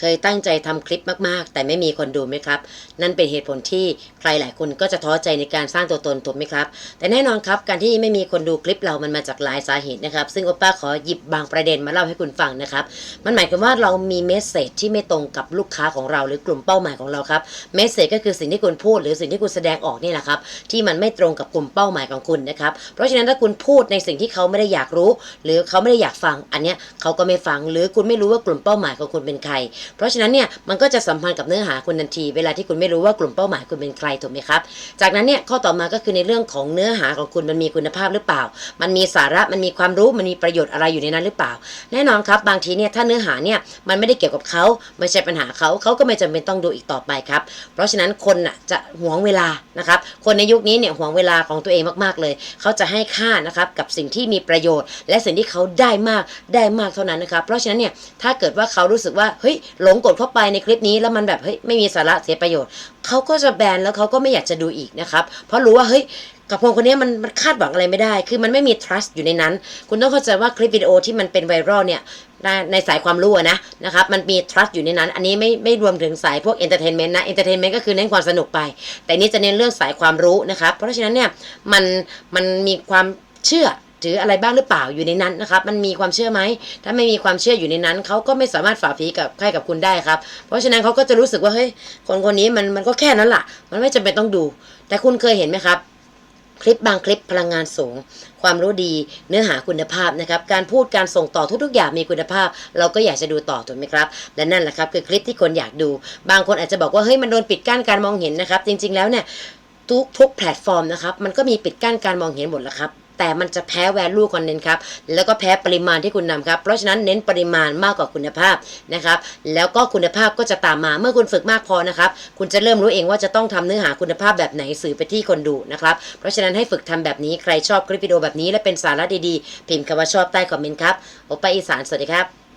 เคยตั้งใจทำคลิปมากๆ แต่ไม่มีคนดูไหมครับ นั่นเป็นเหตุผลที่ใครหลายคนก็จะท้อใจในการสร้างตัวตนถูกไหมครับ แต่แน่นอนครับการที่ไม่มีคนดูคลิปเรามันมาจากหลายสาเหตุนะครับ ซึ่งโอป้าขอหยิบบางประเด็นมาเล่าให้คุณฟังนะครับ มันหมายความว่าเรามีเมสเซจที่ไม่ตรงกับลูกค้าของเราหรือกลุ่มเป้าหมายของเราครับเมสเซจก็คือสิ่งที่คุณพูด หรือสิ่งที่คุณแสดงออกนี่แหละครับที่มันไม่ตรงกับกลุ่มเป้าหมายของคุณนะครับเพราะฉะนั้นถ้าคุณพูดในสิ่งที่เขาไม่ได้อยากรู้ หรือเขาไม่ได้อยากฟังอันเนี้ยเขาก็ไม่ฟังหรือคุณไม่รู้ว่ากลุ่มเป้าหมายของคุณเป็นใครเพราะฉะนั้นเนี่ยมันก็จะสัมพันธ์กับเนื้อหาคุณทันที เวลาที่คุณไม่รู้ว่ากลุ่มเป้าหมายคุณเป็นใครถูกไหมครับ จากนั้นเนี่ยข้อต่อมาก็คือในเรื่องของเนื้อหาของคุณมันมีคุณภาพหรือเปล่า มันมีสาระมันมีความรู้มันมีประโยชน์อะไรอยู่ในนั้นหรือเปล่า แน่นอนครับบางทีเนี่ยถ้าเนื้อหาเนี่ยมันไม่ได้เกี่ยวกับเขาไม่ใช่ปัญหาเขาเขาก็ไม่จำเป็นต้องดูอีกต่อไปครับเพราะฉะนั้นคนน่ะจะหวงเวลานะครับคนในยุคนี้เนี่ยหวงเวลาของตัวเองมากๆเลย เขาจะให้ค่านะครับกับสิ่งที่มีประโยชน์ และสิ่งที่เขาได้มากได้มากเท่านั้นนะครับเพราะฉะนั้นเนี่ยถ้าเกิดว่าเขารู้สึกว่าเฮ้ยหลงกดเข้าไปในคลิปนี้แล้วมันแบบเฮ้ยไม่มีสาระเสียประโยชน์เขาก็จะแบนแล้วเขาก็ไม่อยากจะดูอีกนะครับ เพราะรู้ว่าเฮ้ยกับคนคนนี้มันมันคาดหวังอะไรไม่ได้ คือมันไม่มี trust อยู่ในนั้น คุณต้องเข้าใจว่าคลิปวิดีโอที่มันเป็นไวรัลเนี่ยในในสายความรู้นะนะครับ มันมี trust อยู่ในนั้น อันนี้ไม่ไม่รวมถึงสายพวก entertainment นะ entertainment ก็คือเน้นความสนุกไป แต่นี่จะเน้นเรื่องสายความรู้นะครับ เพราะฉะนั้นเนี่ยมันมันมีความเชื่อ หรืออะไรบ้างหรือเปล่าอยู่ในนั้นนะครับมันมีความเชื่อไหมถ้าไม่มีความเชื่ออยู่ในนั้นเขาก็ไม่สามารถฝ่าฝีกับใครกับคุณได้ครับ เพราะฉะนั้นเขาก็จะรู้สึกว่าเฮ้ยคนคนนี้มันมันก็แค่นั้นล่ะมันไม่จำเป็นต้องดู แต่คุณเคยเห็นไหมครับคลิปบางคลิปพลังงานสูง ความรู้ดีเนื้อหาคุณภาพนะครับ การพูดการส่งต่อทุกๆอย่างมีคุณภาพ เราก็อยากจะดูต่อถูกไหมครับ และนั่นแหละครับคือคลิปที่คนอยากดู บางคนอาจจะบอกว่าเฮ้ยมันโดนปิดกั้นการมองเห็นนะครับ จริง ๆแล้วเนี่ยทุกทุกแพลตฟอร์มนะครับมันก็มีปิดกั้นการมองเห็นหมดแล้วครับ แต่มันจะแพ้ value content ครับ แล้วก็แพ้ปริมาณที่คุณนำครับ เพราะฉะนั้นเน้นปริมาณมากกว่าคุณภาพนะครับ แล้วก็คุณภาพก็จะตามมา เมื่อคุณฝึกมากพอนะครับ คุณจะเริ่มรู้เองว่าจะต้องทำเนื้อหาคุณภาพแบบไหนสื่อไปที่คนดูนะครับ เพราะฉะนั้นให้ฝึกทำแบบนี้ ใครชอบคลิปวิดีโอแบบนี้และเป็นสาระดีๆ พิมพ์คำว่าชอบใต้คอมเมนต์ครับ โอปป้าอีสาน สวัสดีครับ